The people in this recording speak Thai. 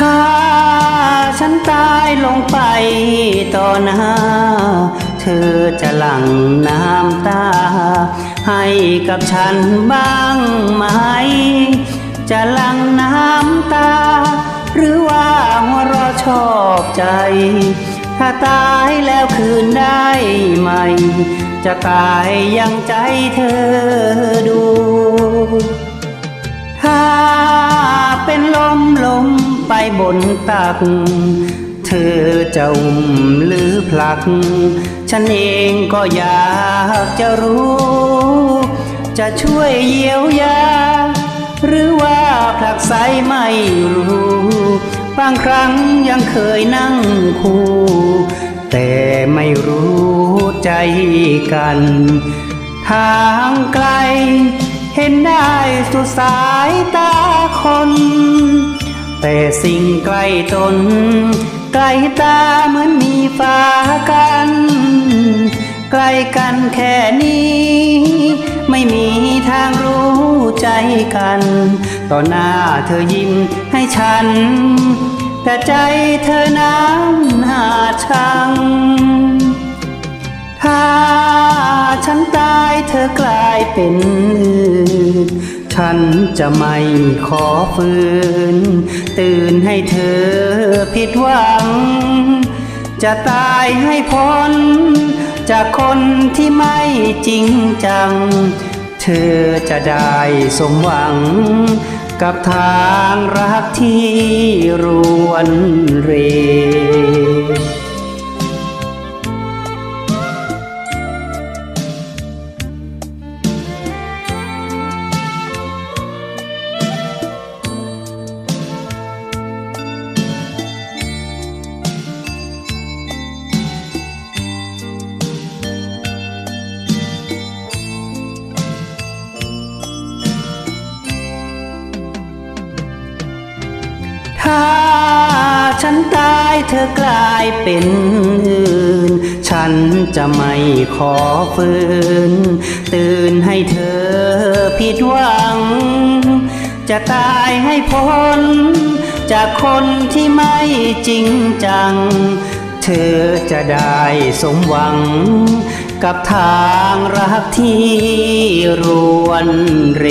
ถ้าฉันตายลงไปต่อหน้า เธอจะหลั่งน้ำตา ให้กับฉันบ้างไหม จะหลั่งน้ำตา หรือว่าหัวเราะชอบใจ ถ้าตายแล้วคืนได้ไหม จะตายยังใจเธอดู บนตัก เธอจะอุ้มหรือผลัก ฉันเองก็อยากจะรู้ จะช่วยเยียวยา หรือว่าผลักไสไม่รู้ บางครั้งยังเคยนั่งคู่ แต่ไม่รู้ใจกันทางไกล เห็นได้สุดสายตาคน แต่สิ่งใกล้ตนใกล้ตาเหมือนมีฟ้ากันใกล้กันแค่นี้ ไม่มีทางรู้ใจกัน ต่อหน้าเธอยิ้มให้ฉัน แต่ใจเธอนั้นหาชัง ถ้าฉันตายเธอกลายเป็น ฉันจะไม่ขอฝืน ตื่นให้เธอผิดหวัง จะตายให้พ้น จากคนที่ไม่จริงจัง เธอจะได้สมหวัง กับทางรักที่รวนเร ถ้าฉันตายเธอกลายเป็นอื่น ฉันจะไม่ขอฝืน ตื่นให้เธอผิดหวัง จะตายให้พ้น จากคนที่ไม่จริงจัง เธอจะได้สมหวัง กับทางรักที่รวนเร